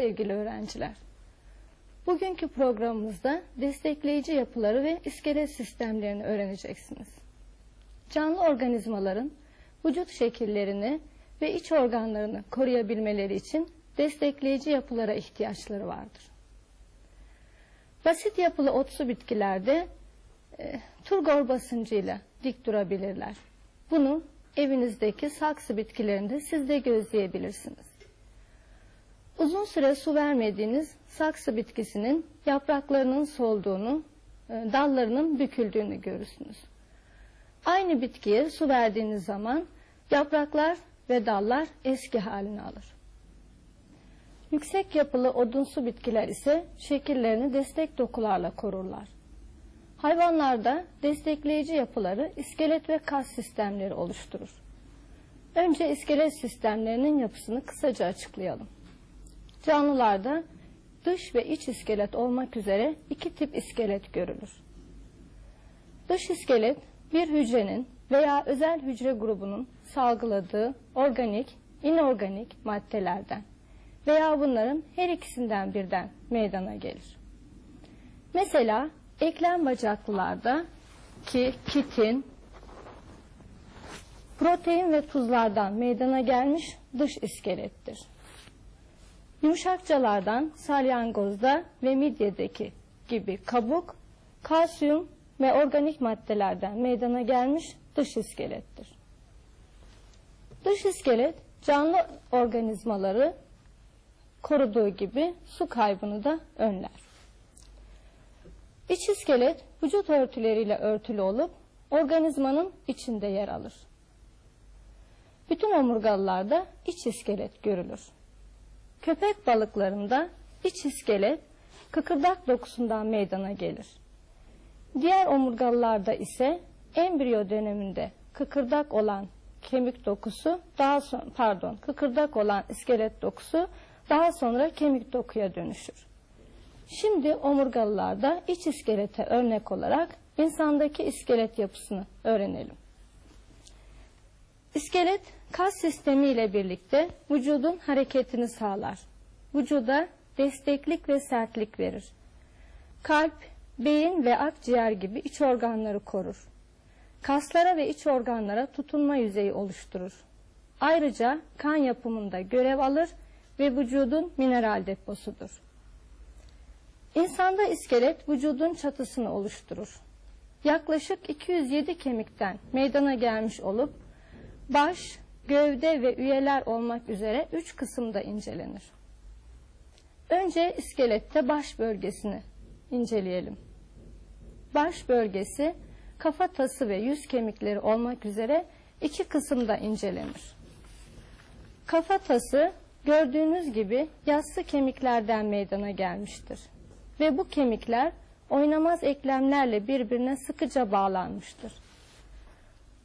Sevgili öğrenciler. Bugünkü programımızda destekleyici yapıları ve iskelet sistemlerini öğreneceksiniz. Canlı organizmaların vücut şekillerini ve iç organlarını koruyabilmeleri için destekleyici yapılara ihtiyaçları vardır. Basit yapılı otsu bitkilerde e, turgor basıncıyla dik durabilirler. Bunu evinizdeki saksı bitkilerinde siz de gözleyebilirsiniz. Uzun süre su vermediğiniz saksı bitkisinin yapraklarının solduğunu, e, dallarının büküldüğünü görürsünüz. Aynı bitkiye su verdiğiniz zaman yapraklar ve dallar eski halini alır. Yüksek yapılı odunsu bitkiler ise şekillerini destek dokularla korurlar. Hayvanlarda destekleyici yapıları iskelet ve kas sistemleri oluşturur. Önce iskelet sistemlerinin yapısını kısaca açıklayalım. Canlılarda dış ve iç iskelet olmak üzere iki tip iskelet görülür. Dış iskelet bir hücrenin veya özel hücre grubunun salgıladığı organik, inorganik maddelerden veya bunların her ikisinden birden meydana gelir. Mesela eklem bacaklılarda ki kitin, protein ve tuzlardan meydana gelmiş dış iskelettir. Yumuşakçalardan salyangozda ve midyedeki gibi kabuk, kalsiyum ve organik maddelerden meydana gelmiş dış iskelettir. Dış iskelet canlı organizmaları koruduğu gibi su kaybını da önler. İç iskelet vücut örtüleriyle örtülü olup organizmanın içinde yer alır. Bütün omurgalılarda iç iskelet görülür. Köpek balıklarında iç iskelet kıkırdak dokusundan meydana gelir. Diğer omurgalılarda ise embriyo döneminde kıkırdak olan kemik dokusu daha sonra pardon kıkırdak olan iskelet dokusu daha sonra kemik dokuya dönüşür. Şimdi omurgalılarda iç iskelete örnek olarak insandaki iskelet yapısını öğrenelim. İskelet kas sistemi ile birlikte vücudun hareketini sağlar. Vücuda desteklik ve sertlik verir. Kalp, beyin ve akciğer gibi iç organları korur. Kaslara ve iç organlara tutunma yüzeyi oluşturur. Ayrıca kan yapımında görev alır ve vücudun mineral deposudur. İnsanda iskelet vücudun çatısını oluşturur. Yaklaşık 207 kemikten meydana gelmiş olup baş, gövde ve üyeler olmak üzere üç kısımda incelenir. Önce iskelette baş bölgesini inceleyelim. Baş bölgesi kafatası ve yüz kemikleri olmak üzere iki kısımda incelenir. Kafatası gördüğünüz gibi yassı kemiklerden meydana gelmiştir. Ve bu kemikler oynamaz eklemlerle birbirine sıkıca bağlanmıştır.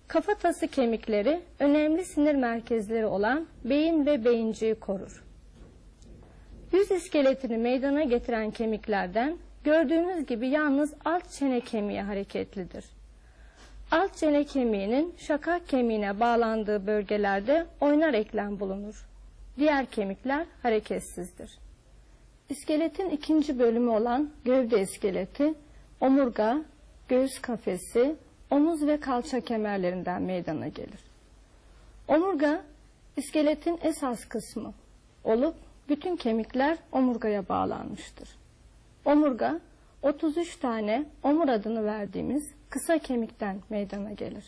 Kafatası kemikleri önemli sinir merkezleri olan beyin ve beyinciği korur. Yüz iskeletini meydana getiren kemiklerden gördüğünüz gibi yalnız alt çene kemiği hareketlidir. Alt çene kemiğinin şakak kemiğine bağlandığı bölgelerde oynar eklem bulunur. Diğer kemikler hareketsizdir. İskeletin ikinci bölümü olan gövde iskeleti, omurga, göğüs kafesi, omuz ve kalça kemerlerinden meydana gelir. Omurga, iskeletin esas kısmı olup bütün kemikler omurgaya bağlanmıştır. Omurga, 33 tane omur adını verdiğimiz kısa kemikten meydana gelir.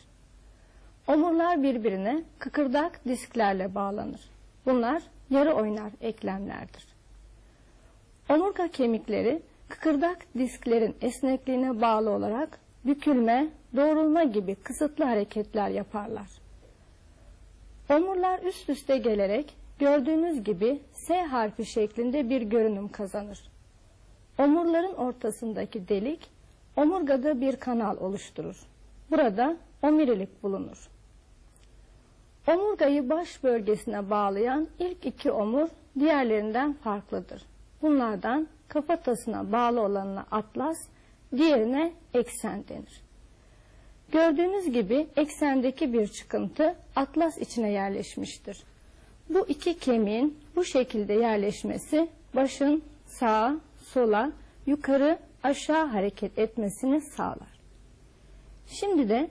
Omurlar birbirine kıkırdak disklerle bağlanır. Bunlar yarı oynar eklemlerdir. Omurga kemikleri kıkırdak disklerin esnekliğine bağlı olarak bükülme, doğrulma gibi kısıtlı hareketler yaparlar. Omurlar üst üste gelerek gördüğünüz gibi S harfi şeklinde bir görünüm kazanır. Omurların ortasındaki delik omurgada bir kanal oluşturur. Burada omurilik bulunur. Omurgayı baş bölgesine bağlayan ilk iki omur diğerlerinden farklıdır. Bunlardan kafatasına bağlı olanına atlas, diğerine eksen denir. Gördüğünüz gibi eksendeki bir çıkıntı atlas içine yerleşmiştir. bu iki kemiğin bu şekilde yerleşmesi başın sağa, sola, yukarı, aşağı hareket etmesini sağlar. Şimdi de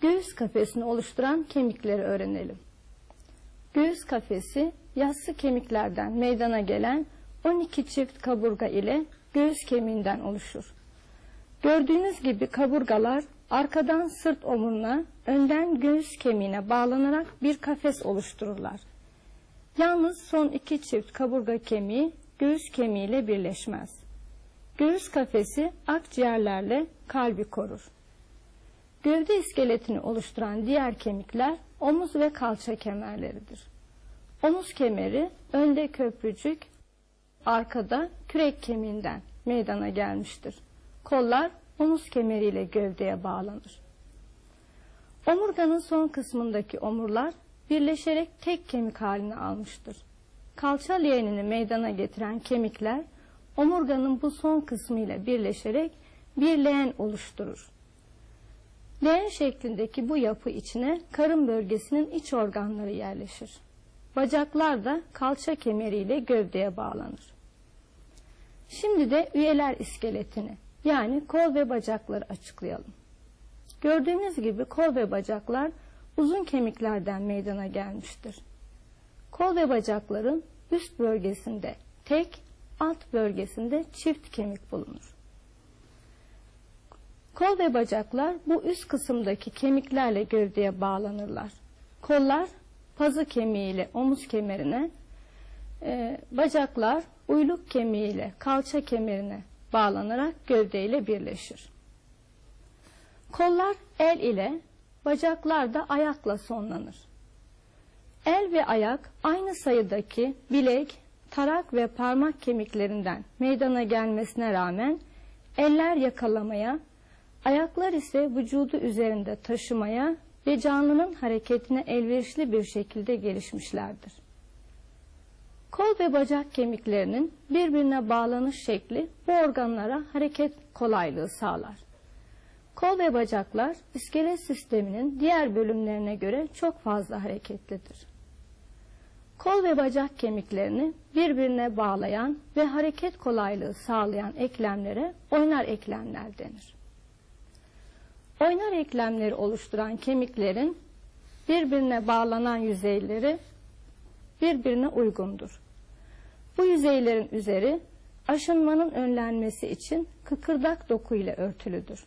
göğüs kafesini oluşturan kemikleri öğrenelim. Göğüs kafesi yassı kemiklerden meydana gelen 12 çift kaburga ile göğüs kemiğinden oluşur. Gördüğünüz gibi kaburgalar arkadan sırt omuruna, önden göğüs kemiğine bağlanarak bir kafes oluştururlar. Yalnız son iki çift kaburga kemiği göğüs kemiğiyle birleşmez. Göğüs kafesi akciğerlerle kalbi korur. Gövde iskeletini oluşturan diğer kemikler omuz ve kalça kemerleridir. Omuz kemeri önde köprücük, arkada kürek kemiğinden meydana gelmiştir. Kollar omuz kemeriyle gövdeye bağlanır. Omurganın son kısmındaki omurlar birleşerek tek kemik halini almıştır. Kalça leğenini meydana getiren kemikler omurganın bu son kısmı ile birleşerek bir leğen oluşturur. Leğen şeklindeki bu yapı içine karın bölgesinin iç organları yerleşir. Bacaklar da kalça kemeriyle gövdeye bağlanır. Şimdi de üyeler iskeletini yani kol ve bacakları açıklayalım. Gördüğünüz gibi kol ve bacaklar uzun kemiklerden meydana gelmiştir. Kol ve bacakların üst bölgesinde tek, alt bölgesinde çift kemik bulunur. Kol ve bacaklar bu üst kısımdaki kemiklerle gövdeye bağlanırlar. Kollar pazı kemiğiyle omuz kemerine, e, bacaklar uyluk kemiğiyle kalça kemerine bağlanarak gövdeyle birleşir. Kollar el ile, bacaklar da ayakla sonlanır. El ve ayak aynı sayıdaki bilek, tarak ve parmak kemiklerinden meydana gelmesine rağmen eller yakalamaya, ayaklar ise vücudu üzerinde taşımaya ve canlının hareketine elverişli bir şekilde gelişmişlerdir. Kol ve bacak kemiklerinin birbirine bağlanış şekli bu organlara hareket kolaylığı sağlar. Kol ve bacaklar iskelet sisteminin diğer bölümlerine göre çok fazla hareketlidir. Kol ve bacak kemiklerini birbirine bağlayan ve hareket kolaylığı sağlayan eklemlere oynar eklemler denir. Oynar eklemleri oluşturan kemiklerin birbirine bağlanan yüzeyleri birbirine uygundur. Bu yüzeylerin üzeri aşınmanın önlenmesi için kıkırdak doku ile örtülüdür.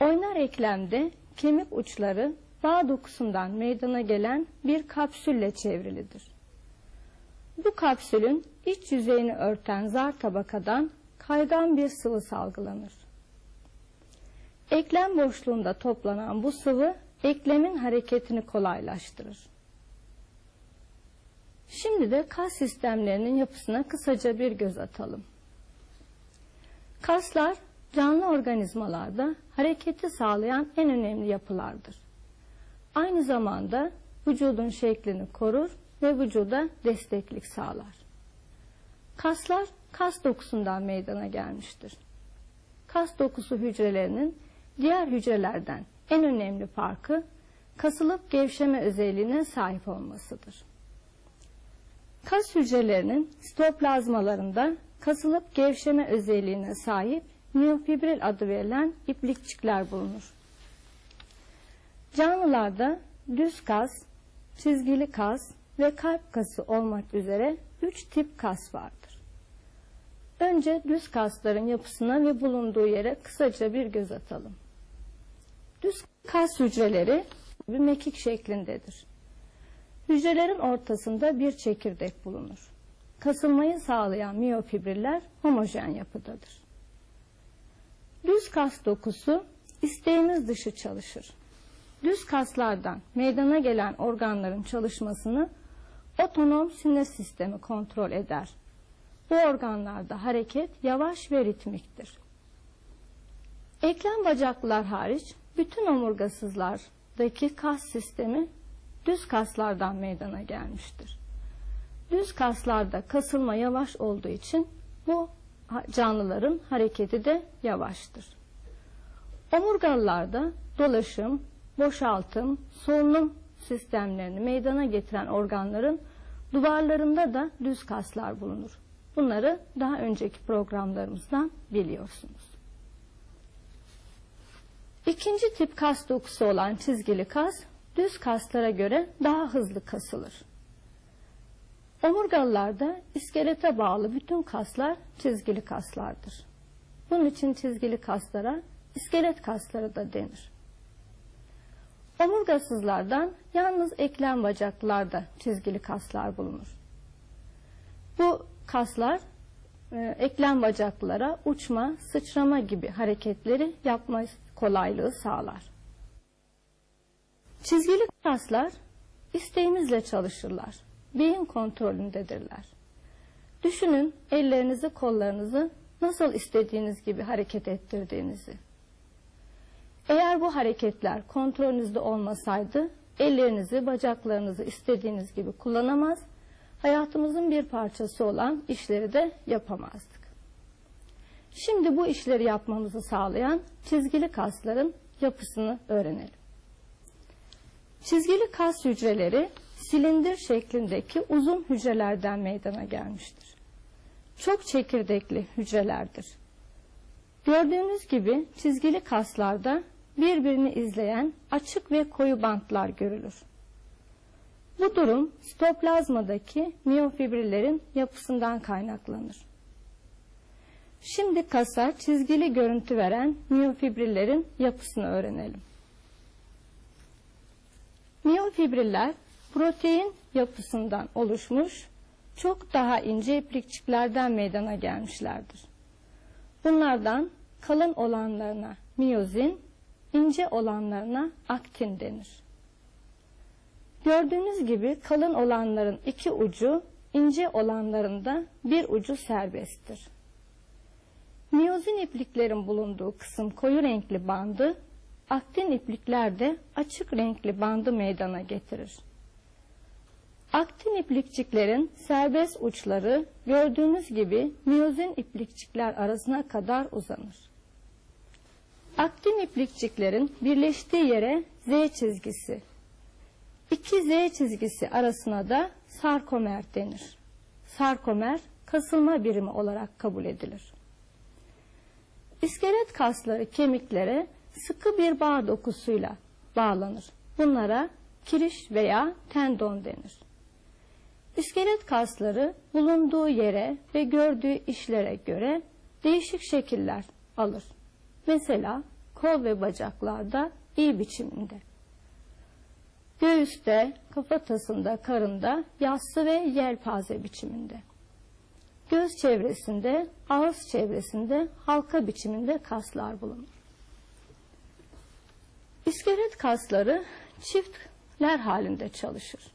Oynar eklemde kemik uçları bağ dokusundan meydana gelen bir kapsülle çevrilidir. Bu kapsülün iç yüzeyini örten zar tabakadan kaygan bir sıvı salgılanır. Eklem boşluğunda toplanan bu sıvı eklemin hareketini kolaylaştırır. Şimdi de kas sistemlerinin yapısına kısaca bir göz atalım. Kaslar canlı organizmalarda hareketi sağlayan en önemli yapılardır. Aynı zamanda vücudun şeklini korur ve vücuda desteklik sağlar. Kaslar kas dokusundan meydana gelmiştir. Kas dokusu hücrelerinin diğer hücrelerden en önemli farkı kasılıp gevşeme özelliğine sahip olmasıdır. Kas hücrelerinin sitoplazmalarında kasılıp gevşeme özelliğine sahip miyofibril adı verilen iplikçikler bulunur. Canlılarda düz kas, çizgili kas ve kalp kası olmak üzere üç tip kas vardır. Önce düz kasların yapısına ve bulunduğu yere kısaca bir göz atalım. Düz kas hücreleri bir mekik şeklindedir. Hücrelerin ortasında bir çekirdek bulunur. Kasılmayı sağlayan miyofibriller homojen yapıdadır. Düz kas dokusu isteğimiz dışı çalışır. Düz kaslardan meydana gelen organların çalışmasını otonom sinir sistemi kontrol eder. Bu organlarda hareket yavaş ve ritmiktir. Eklem bacaklılar hariç bütün omurgasızlardaki kas sistemi düz kaslardan meydana gelmiştir. Düz kaslarda kasılma yavaş olduğu için bu canlıların hareketi de yavaştır. Omurgalılarda dolaşım, boşaltım, solunum sistemlerini meydana getiren organların duvarlarında da düz kaslar bulunur. Bunları daha önceki programlarımızdan biliyorsunuz. İkinci tip kas dokusu olan çizgili kas, düz kaslara göre daha hızlı kasılır. Omurgalılarda iskelete bağlı bütün kaslar çizgili kaslardır. Bunun için çizgili kaslara iskelet kasları da denir. Omurgasızlardan yalnız eklem bacaklarda çizgili kaslar bulunur. Bu kaslar e, eklem bacaklara uçma, sıçrama gibi hareketleri yapma kolaylığı sağlar. Çizgili kaslar isteğimizle çalışırlar. Beyin kontrolündedirler. Düşünün ellerinizi, kollarınızı nasıl istediğiniz gibi hareket ettirdiğinizi. Eğer bu hareketler kontrolünüzde olmasaydı ellerinizi, bacaklarınızı istediğiniz gibi kullanamaz, hayatımızın bir parçası olan işleri de yapamazdık. Şimdi bu işleri yapmamızı sağlayan çizgili kasların yapısını öğrenelim. Çizgili kas hücreleri silindir şeklindeki uzun hücrelerden meydana gelmiştir. Çok çekirdekli hücrelerdir. Gördüğünüz gibi çizgili kaslarda birbirini izleyen açık ve koyu bantlar görülür. Bu durum sitoplazmadaki miyofibrillerin yapısından kaynaklanır. Şimdi kasa çizgili görüntü veren miyofibrillerin yapısını öğrenelim. Miyofibriller protein yapısından oluşmuş çok daha ince iplikçiklerden meydana gelmişlerdir. Bunlardan kalın olanlarına miyozin, ince olanlarına aktin denir. Gördüğünüz gibi kalın olanların iki ucu, ince olanların da bir ucu serbesttir. Miyozin ipliklerin bulunduğu kısım koyu renkli bandı, aktin iplikler de açık renkli bandı meydana getirir. Aktin iplikçiklerin serbest uçları gördüğünüz gibi miyozin iplikçikler arasına kadar uzanır. Aktin iplikçiklerin birleştiği yere Z çizgisi, iki Z çizgisi arasına da sarkomer denir. Sarkomer kasılma birimi olarak kabul edilir. İskelet kasları kemiklere sıkı bir bağ dokusuyla bağlanır. Bunlara kiriş veya tendon denir. İskelet kasları bulunduğu yere ve gördüğü işlere göre değişik şekiller alır. Mesela kol ve bacaklarda iyi biçiminde. Göğüste, kafatasında, karında yassı ve yelpaze biçiminde. Göz çevresinde, ağız çevresinde halka biçiminde kaslar bulunur. İskelet kasları çiftler halinde çalışır.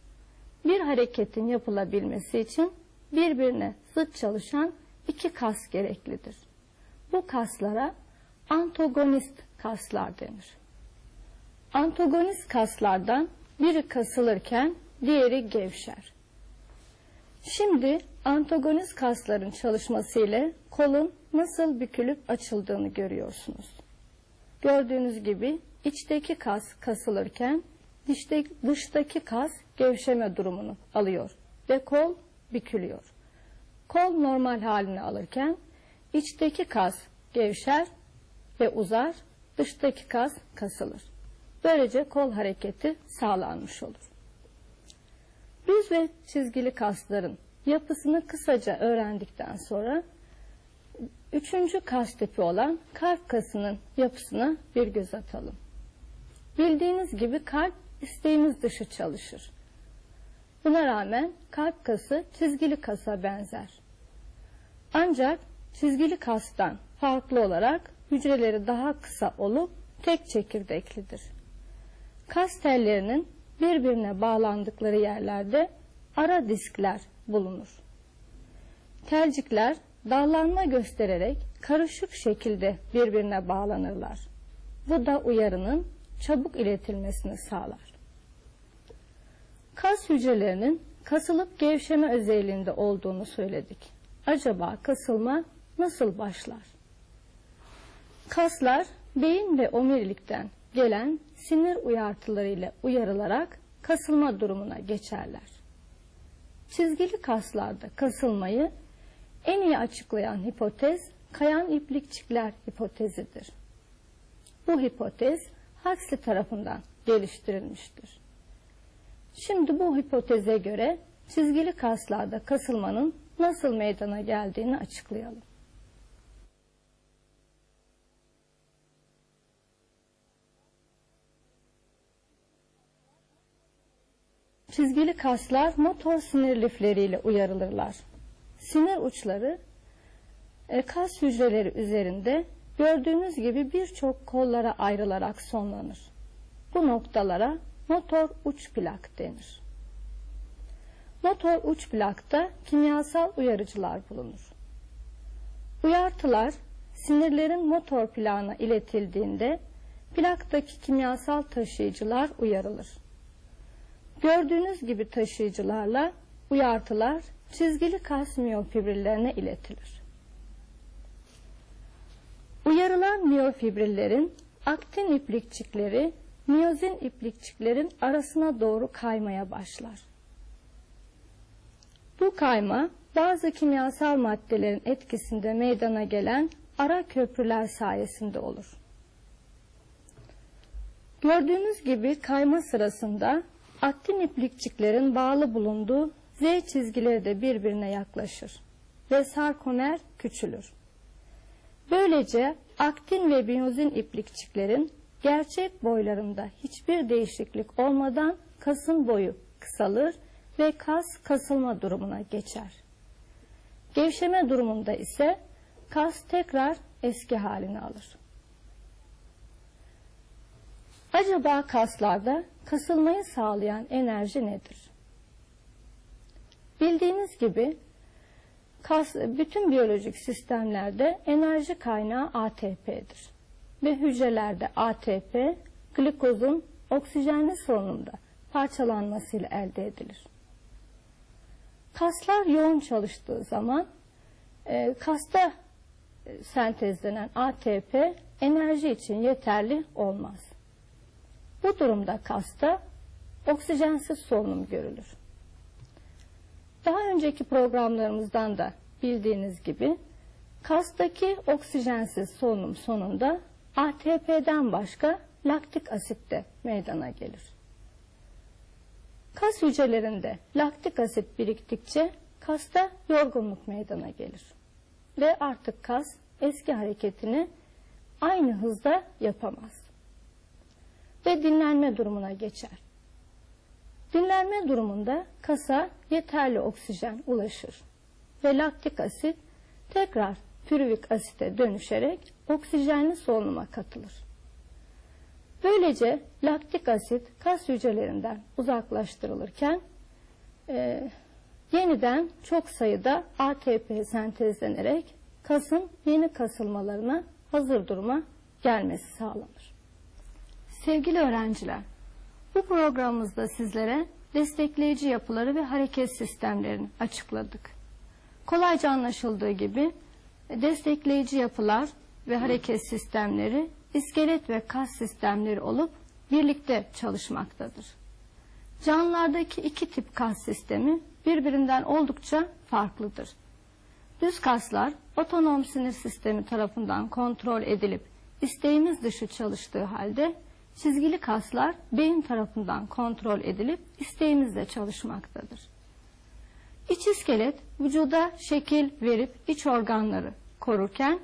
Bir hareketin yapılabilmesi için birbirine zıt çalışan iki kas gereklidir. Bu kaslara antagonist kaslar denir. Antagonist kaslardan biri kasılırken diğeri gevşer. Şimdi antagonist kasların çalışması ile kolun nasıl bükülüp açıldığını görüyorsunuz. Gördüğünüz gibi içteki kas kasılırken dıştaki kas gevşeme durumunu alıyor ve kol bükülüyor. Kol normal halini alırken içteki kas gevşer ve uzar, dıştaki kas kasılır. Böylece kol hareketi sağlanmış olur. Düz ve çizgili kasların yapısını kısaca öğrendikten sonra üçüncü kas tipi olan kalp kasının yapısına bir göz atalım. Bildiğiniz gibi kalp isteğimiz dışı çalışır. Buna rağmen kalp kası çizgili kasa benzer. Ancak çizgili kastan farklı olarak hücreleri daha kısa olup tek çekirdeklidir. Kas tellerinin birbirine bağlandıkları yerlerde ara diskler bulunur. Telcikler dallanma göstererek karışık şekilde birbirine bağlanırlar. Bu da uyarının çabuk iletilmesini sağlar. Kas hücrelerinin kasılıp gevşeme özelliğinde olduğunu söyledik. Acaba kasılma nasıl başlar? Kaslar beyin ve omurilikten gelen sinir uyartılarıyla uyarılarak kasılma durumuna geçerler. Çizgili kaslarda kasılmayı en iyi açıklayan hipotez kayan iplikçikler hipotezidir. Bu hipotez Huxley tarafından geliştirilmiştir. Şimdi bu hipoteze göre çizgili kaslarda kasılmanın nasıl meydana geldiğini açıklayalım. Çizgili kaslar motor sinir lifleriyle uyarılırlar. Sinir uçları e, kas hücreleri üzerinde gördüğünüz gibi birçok kollara ayrılarak sonlanır. Bu noktalara motor uç plak denir. Motor uç plakta kimyasal uyarıcılar bulunur. Uyartılar sinirlerin motor plağına iletildiğinde plaktaki kimyasal taşıyıcılar uyarılır. Gördüğünüz gibi taşıyıcılarla uyartılar çizgili kas miyofibrillerine iletilir. Uyarılan miyofibrillerin aktin iplikçikleri miyozin iplikçiklerin arasına doğru kaymaya başlar. Bu kayma bazı kimyasal maddelerin etkisinde meydana gelen ara köprüler sayesinde olur. Gördüğünüz gibi kayma sırasında aktin iplikçiklerin bağlı bulunduğu Z çizgileri de birbirine yaklaşır ve sarkomer küçülür. Böylece aktin ve miyozin iplikçiklerin gerçek boylarında hiçbir değişiklik olmadan kasın boyu kısalır ve kas kasılma durumuna geçer. Gevşeme durumunda ise kas tekrar eski halini alır. Acaba kaslarda kasılmayı sağlayan enerji nedir? Bildiğiniz gibi kas, bütün biyolojik sistemlerde enerji kaynağı ATP'dir. Ve hücrelerde ATP glikozun oksijenli solunumda parçalanmasıyla elde edilir. Kaslar yoğun çalıştığı zaman e, kasta e, sentezlenen ATP enerji için yeterli olmaz. Bu durumda kasta oksijensiz solunum görülür. Daha önceki programlarımızdan da bildiğiniz gibi kastaki oksijensiz solunum sonunda ATP'den başka laktik asit de meydana gelir. Kas hücrelerinde laktik asit biriktikçe kasta yorgunluk meydana gelir. Ve artık kas eski hareketini aynı hızda yapamaz. Ve dinlenme durumuna geçer. Dinlenme durumunda kasa yeterli oksijen ulaşır ve laktik asit tekrar pürüvik asite dönüşerek oksijenli solunuma katılır. Böylece laktik asit kas hücrelerinden uzaklaştırılırken e, yeniden çok sayıda ATP sentezlenerek kasın yeni kasılmalarına hazır duruma gelmesi sağlanır. Sevgili öğrenciler, bu programımızda sizlere destekleyici yapıları ve hareket sistemlerini açıkladık. Kolayca anlaşıldığı gibi destekleyici yapılar ve hareket sistemleri iskelet ve kas sistemleri olup birlikte çalışmaktadır. Canlılardaki iki tip kas sistemi birbirinden oldukça farklıdır. Düz kaslar otonom sinir sistemi tarafından kontrol edilip isteğimiz dışı çalıştığı halde çizgili kaslar beyin tarafından kontrol edilip isteğimizle çalışmaktadır. İç iskelet vücuda şekil verip iç organları korurken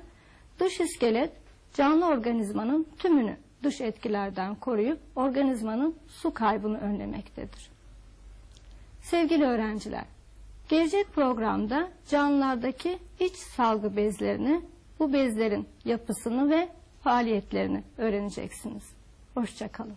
dış iskelet canlı organizmanın tümünü dış etkilerden koruyup organizmanın su kaybını önlemektedir. Sevgili öğrenciler, gelecek programda canlılardaki iç salgı bezlerini, bu bezlerin yapısını ve faaliyetlerini öğreneceksiniz. Hoşçakalın.